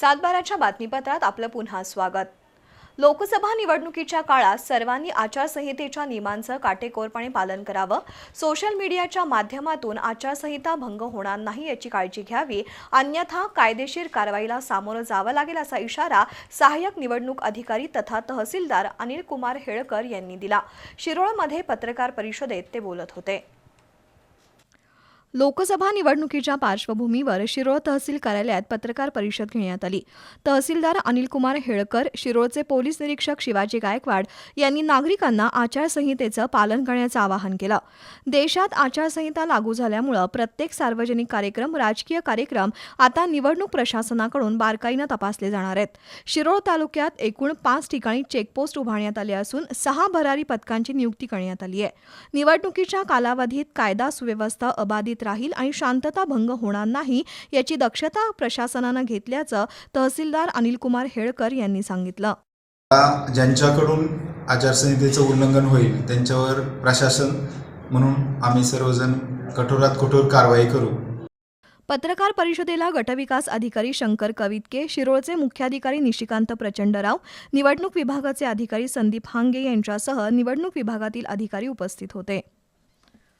सातबाराच्या बातमीपत्रात आपलं पुन्हा स्वागत. लोकसभा निवडणुकीच्या काळात सर्वांनी आचारसंहितेच्या नियमांचं काटेकोरपणे पालन करावं. सोशल मीडियाच्या माध्यमातून आचारसंहिता भंग होणार नाही याची काळजी घ्यावी. अन्यथा कायदेशीर कारवाईला सामोरं जावं लागेल असा इशारा सहाय्यक निवडणूक अधिकारी तथा तहसीलदार अनिल कुमार हेळकर यांनी दिला. शिरोळमध्ये पत्रकार परिषदेत ते बोलत होते. लोकसभा निवडणुकीच्या पार्श्वभूमीवर शिरोळ तहसील कार्यालयात पत्रकार परिषद घेण्यात आली. तहसीलदार अनिल कुमार हेळकर शिरोळचे पोलीस निरीक्षक शिवाजी गायकवाड यांनी नागरिकांना आचारसंहितेचं पालन करण्याचं आवाहन केलं. देशात आचारसंहिता लागू झाल्यामुळं प्रत्येक सार्वजनिक कार्यक्रम राजकीय कार्यक्रम आता निवडणूक प्रशासनाकडून बारकाईनं तपासले जाणार आहेत. शिरोळ तालुक्यात एकूण पाच ठिकाणी चेकपोस्ट उभारण्यात आले असून सहा भरारी पथकांची नियुक्ती करण्यात आली आहे निवडणुकीच्या कालावधीत कायदा सुव्यवस्था अबाधित राहील आणि शांतता भंग होणार नाही याची दक्षता प्रशासनानं घेतल्याचं तहसीलदार अनिल कुमार हेळकर यांनी सांगितलं. ज्यांच्याकडून आचारसंहितेचं उल्लंघन होईल त्यांच्यावर प्रशासन म्हणून आम्ही सर्वजण कठोरात कठोर कारवाई करू. पत्रकार परिषदेला गटविकास अधिकारी शंकर कवितके शिरोळचे मुख्याधिकारी निशिकांत प्रचंडराव निवडणूक विभागाचे अधिकारी संदीप हांगे यांच्यासह निवडणूक विभागातील अधिकारी उपस्थित होते.